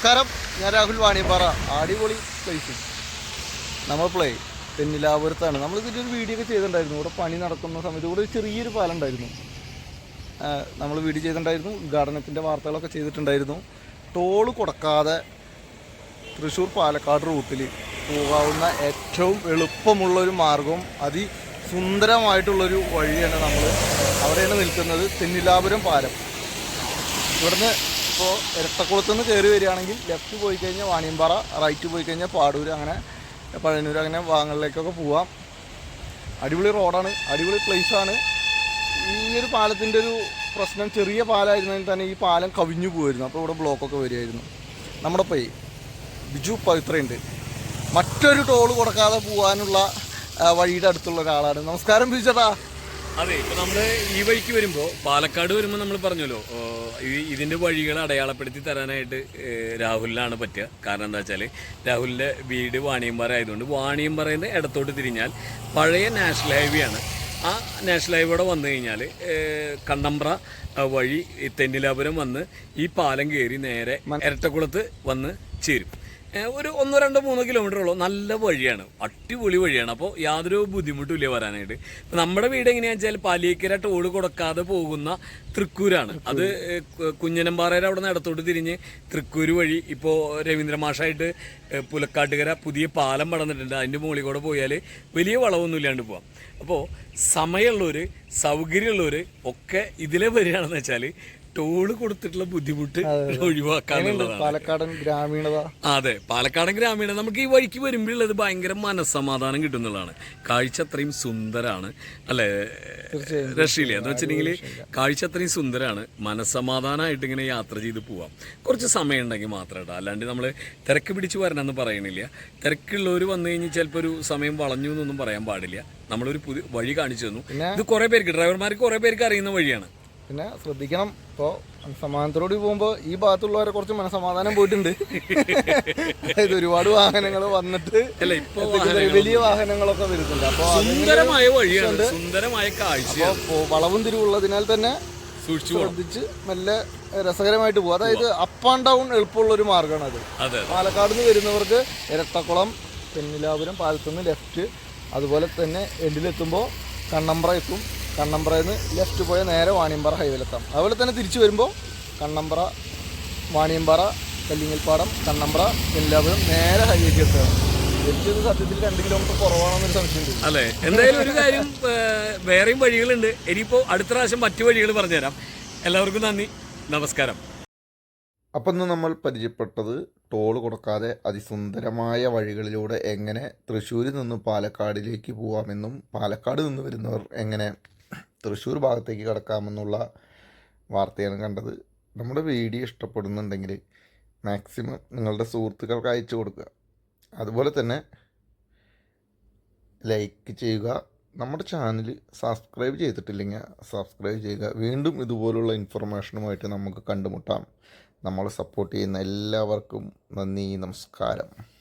നമസ്കാരം. ഞാൻ രാഹുൽ വാണിയമ്പാറ അടിപൊളി പ്ലേസ് നമ്മൾ പ്ലേ തെന്നിലാപുരത്താണ്. നമ്മൾ ഇതിന്റെ ഒരു വീഡിയോ ഒക്കെ ചെയ്തിട്ടുണ്ടായിരുന്നു. ഇവിടെ പണി നടക്കുന്ന സമയത്ത് ഇവിടെ ഒരു ചെറിയൊരു പാലം ഉണ്ടായിരുന്നു. നമ്മൾ വീഡിയോ ചെയ്തിട്ടുണ്ടായിരുന്നു. ഉദ്ഘാടനത്തിന്റെ വാർത്തകളൊക്കെ ചെയ്തിട്ടുണ്ടായിരുന്നു. ടോൾ കൊടുക്കാതെ തൃശ്ശൂർ പാലക്കാട് റൂട്ടിൽ പോകാവുന്ന ഏറ്റവും എളുപ്പമുള്ള ഒരു മാർഗവും അതിസുന്ദരമായിട്ടുള്ളൊരു വഴിയാണ് നമ്മൾ അവിടെയാണ് നിൽക്കുന്നത്. തെന്നിലാപുരം പാലം. ഇവിടുന്ന് ഇപ്പോൾ ഇരട്ടക്കുളത്ത് നിന്ന് കയറി വരികയാണെങ്കിൽ ലെഫ്റ്റ് പോയി കഴിഞ്ഞാൽ വാണിയമ്പാറ റൈറ്റ് പോയി കഴിഞ്ഞാൽ പാടൂർ അങ്ങനെ പഴയന്നൂർ അങ്ങനെ ഭാഗങ്ങളിലേക്കൊക്കെ പോവാം. അടിപൊളി റോഡാണ് അടിപൊളി പ്ലേസാണ് ഈ ഒരു പാലത്തിന്റെ ഒരു പ്രശ്നം ചെറിയ പാലമായിരുന്നെങ്കിൽ തന്നെ ഈ പാലം കവിഞ്ഞു പോയിരുന്നു അപ്പോൾ ഇവിടെ ബ്ലോക്കൊക്കെ വരുമായിരുന്നു നമ്മുടെ പോയി ബിജു പവിത്രയുണ്ട് മറ്റൊരു ടോൾ കൊടുക്കാതെ പോകാനുള്ള വഴിയുടെ അടുത്തുള്ള ഒരാളാണ്. നമസ്കാരം ബിജു ചേട്ടാ അതെ ഇപ്പൊ നമ്മൾ ഈ വഴിക്ക് വരുമ്പോ പാലക്കാട് വരുമ്പോ നമ്മൾ പറഞ്ഞല്ലോ ഈ- ഇതിന്റെ വഴികൾ അടയാളപ്പെടുത്തി തരാനായിട്ട് രാഹുലിനാണ് പറ്റുക. കാരണം എന്താ വെച്ചാൽ രാഹുലിന്റെ വീട് വാണിയമ്പാറ ആയതുകൊണ്ട് വാണിയമ്പാറയിൽ നിന്ന് ഇടത്തോട്ട് തിരിഞ്ഞാൽ പഴയ നാഷണൽ ഹൈവേ ആണ് ആ നാഷണൽ ഹൈവേയുടെ വന്നു കഴിഞ്ഞാൽ കണ്ണമ്പ്ര വഴി തെന്നിലാപുരം വന്ന് ഈ പാലം കയറി നേരെ ഇരട്ടക്കുളത്ത് വന്ന് ചേരും. ഒരു ഒന്നോ രണ്ടോ മൂന്നോ കിലോമീറ്റർ ഉള്ളൂ. നല്ല വഴിയാണ്. അടിപൊളി വഴിയാണ്. അപ്പോൾ യാതൊരു ബുദ്ധിമുട്ടുമില്ല വരാനായിട്ട്. നമ്മുടെ വീട് എങ്ങനെയാണെന്ന് വെച്ചാൽ പാലിയേക്കര ടോൾ കൊടുക്കാതെ പോകുന്ന തൃക്കൂരാണ്. അത് കുഞ്ഞനമ്പാറയുടെ അവിടെ നിന്ന് ഇടത്തോട്ട് തിരിഞ്ഞ് തൃക്കൂര് വഴി ഇപ്പോൾ രവീന്ദ്രമാഷായിട്ട് പുലക്കാട്ടുകര പുതിയ പാലം പടന്നിട്ടുണ്ട് അതിന്റെ മുകളിൽ കൂടെ പോയാൽ വലിയ വളവൊന്നും ഇല്ലാണ്ട് പോവാം. അപ്പോൾ സമയമുള്ളവർ സൗകര്യമുള്ളവർ ഒക്കെ ഇതിലെ വരികയാണെന്ന് വെച്ചാൽ ടോൾ കൊടുത്തിട്ടുള്ള ബുദ്ധിമുട്ട് ഒഴിവാക്കാനുള്ളതാണ് പാലക്കാടൻ ഗ്രാമീണത? അതെ പാലക്കാടൻ ഗ്രാമീണ നമുക്ക് ഈ വഴിക്ക് വരുമ്പോഴുള്ളത് ഭയങ്കര മനസ്സമാധാനം കിട്ടുന്നതാണ് കാഴ്ച അത്രയും സുന്ദരമാണ് അല്ലെ? രക്ഷയില്ല. എന്ന് വെച്ചിട്ടുണ്ടെങ്കിൽ കാഴ്ച അത്രയും സുന്ദരാണ്. മനസ്സമാധാനമായിട്ട് ഇങ്ങനെ യാത്ര ചെയ്ത് പോവാം. കുറച്ച് സമയം ഉണ്ടെങ്കിൽ മാത്രം കേട്ടോ. അല്ലാണ്ട് നമ്മൾ തിരക്ക് പിടിച്ച് വരണമെന്ന് പറയണില്ല. തിരക്കുള്ളവർ വന്നു കഴിഞ്ഞാൽ ചിലപ്പോൾ ഒരു സമയം വളഞ്ഞു എന്നൊന്നും പറയാൻ പാടില്ല. നമ്മളൊരു പുതിയ വഴി കാണിച്ചു തന്നു. ഇത് കുറേ പേർക്ക് ഡ്രൈവർമാർക്ക് കുറേ പേർക്ക് അറിയുന്ന വഴിയാണ്. പിന്നെ ശ്രദ്ധിക്കണം. ഇപ്പോൾ സമാധാനത്തോടെ പോകുമ്പോൾ ഈ ഭാഗത്തുള്ളവരെ കുറച്ച് മനസമാധാനം പോയിട്ടുണ്ട്. അതായത് ഒരുപാട് വാഹനങ്ങൾ വന്നിട്ട് വലിയ വാഹനങ്ങളൊക്കെ വരുന്നുണ്ട്. അപ്പോൾ സുന്ദരമായ വഴിയാണ് സുന്ദരമായ കാഴ്ച അപ്പോൾ വളവും തിരിവുള്ളതിനാൽ തന്നെ സൂക്ഷിച്ചു ശ്രദ്ധിച്ച് മെല്ലെ രസകരമായിട്ട് പോകും അതായത് അപ്പ് ആൻഡ് ഡൗൺ എളുപ്പമുള്ള ഒരു മാർഗമാണ് അത് പാലക്കാട് നിന്ന് വരുന്നവർക്ക് ഇരട്ടക്കുളം തെന്നിലാപുരം പാലത്തുനിന്ന് ലെഫ്റ്റ് അതുപോലെ തന്നെ എൻഡിലെത്തുമ്പോൾ കണ്ണമ്പ്ര എത്തും. കണ്ണമ്പ്രയിൽ നിന്ന് ലെഫ്റ്റ് പോയാൽ നേരെ വാണിയമ്പാറ ഹൈവേയിലെത്താം. അതുപോലെ തന്നെ തിരിച്ചു വരുമ്പോൾ കണ്ണമ്പ്ര വാണിയമ്പാറ കല്ലിങ്ങൽപ്പാടം കണ്ണമ്പ്ര എല്ലാവരും നേരെ ഹൈവേക്ക് എത്തുക. തിരിച്ചത് സത്യത്തിൽ രണ്ട് കിലോമീറ്റർ കുറവാണെന്നൊരു സംശയമുണ്ട് അല്ലേ? എന്തായാലും ഒരു കാര്യം വേറെയും വഴികളുണ്ട്. ഇനിയിപ്പോ അടുത്ത പ്രാവശ്യം മറ്റു വഴികൾ പറഞ്ഞുതരാം. എല്ലാവർക്കും നന്ദി. നമസ്കാരം. അപ്പം ഇന്ന് നമ്മൾ പരിചയപ്പെട്ടത് ടോൾ കൊടുക്കാതെ അതിസുന്ദരമായ വഴികളിലൂടെ എങ്ങനെ തൃശ്ശൂരിൽ നിന്ന് പാലക്കാടിലേക്ക് പോകാമെന്നും പാലക്കാട് നിന്ന് വരുന്നവർ എങ്ങനെ തൃശ്ശൂർ ഭാഗത്തേക്ക് കടക്കാമെന്നുള്ള വാർത്തയാണ് കണ്ടത്. നമ്മുടെ വീഡിയോ ഇഷ്ടപ്പെടുന്നുണ്ടെങ്കിൽ മാക്സിമം നിങ്ങളുടെ സുഹൃത്തുക്കൾക്ക് അയച്ചു കൊടുക്കുക. അതുപോലെ തന്നെ ലൈക്ക് ചെയ്യുക. നമ്മുടെ ചാനൽ സബ്സ്ക്രൈബ് ചെയ്തിട്ടില്ലെങ്കിൽ സബ്സ്ക്രൈബ് ചെയ്യുക. വീണ്ടും ഇതുപോലുള്ള ഇൻഫർമേഷനുമായിട്ട് നമുക്ക് കണ്ടുമുട്ടാം. നമ്മളെ സപ്പോർട്ട് ചെയ്യുന്ന എല്ലാവർക്കും നന്ദി നമസ്കാരം.